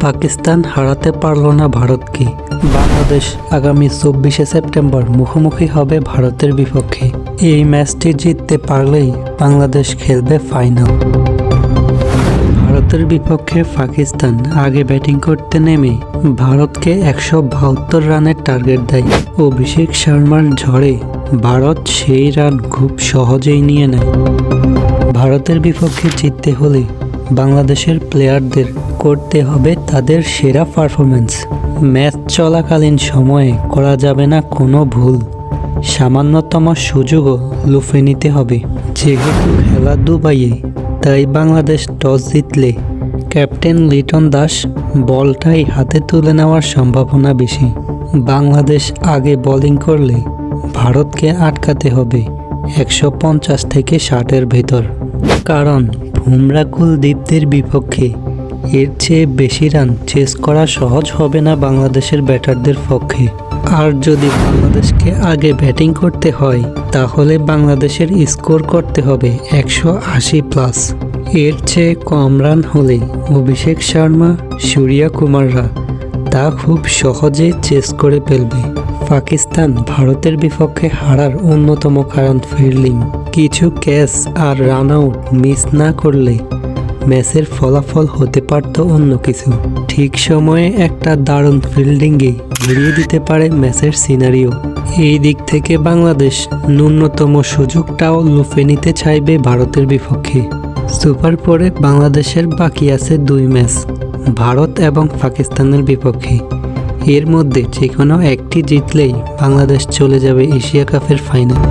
পাকিস্তান হারাতে পারল না ভারতকে বাংলাদেশ আগামী চব্বিশে সেপ্টেম্বর মুখোমুখি হবে ভারতের বিপক্ষে। এই ম্যাচটি জিততে পারলেই বাংলাদেশ খেলবে ফাইনাল। ভারতের বিপক্ষে পাকিস্তান আগে ব্যাটিং করতে নেমে ভারতকে একশো বাহাত্তর রানের টার্গেট দেয়। অভিষেক শর্মার ঝড়ে ভারত সেই রান খুব সহজেই নিয়ে নেয়। ভারতের বিপক্ষে জিততে হলে বাংলাদেশের প্লেয়ারদের করতে হবে তাদের সেরা পারফরমেন্স ম্যাচ চলাকালীন সময়ে করা যাবে না কোনো ভুল। সামান্যতম সুযোগও লুফে নিতে হবে। যেহেতু খেলা দুবাইয়ে, তাই বাংলাদেশ টস জিতলে ক্যাপ্টেন লিটন দাস বলটাই হাতে তুলে নেওয়ার সম্ভাবনা বেশি। বাংলাদেশ আগে বোলিং করলে ভারতকে আটকাতে হবে একশো পঞ্চাশ থেকে ষাটের ভেতর। কারণ ভুমরা কুলদীপদের বিপক্ষে এর চেয়ে বেশি রান চেস করা সহজ হবে না বাংলাদেশের ব্যাটারদের পক্ষে। আর যদি বাংলাদেশকে আগে ব্যাটিং করতে হয়, তাহলে বাংলাদেশের স্কোর করতে হবে একশো আশি প্লাস এর চেয়ে কম রান হলে অভিষেক শর্মা, সূর্যা কুমাররা তা খুব সহজে চেস করে ফেলবে। পাকিস্তান ভারতের বিপক্ষে হারার অন্যতম কারণ ফিল্ডিং কিছু ক্যাচ আর রান আউট মিস না করলে ম্যাচের ফলাফল হতে পারত অন্য কিছু। ঠিক সময়ে একটা দারুণ ফিল্ডিংয়ে ঘুরিয়ে দিতে পারে ম্যাচের সিনারিও। এই দিক থেকে বাংলাদেশ ন্যূনতম সুযোগটাও লুফে নিতে চাইবে ভারতের বিপক্ষে। সুপার পরে বাংলাদেশের বাকি আছে দুই ম্যাচ, ভারত এবং পাকিস্তানের বিপক্ষে। এর মধ্যে যে কোনো একটি জিতলেই বাংলাদেশ চলে যাবে এশিয়া কাপের ফাইনাল।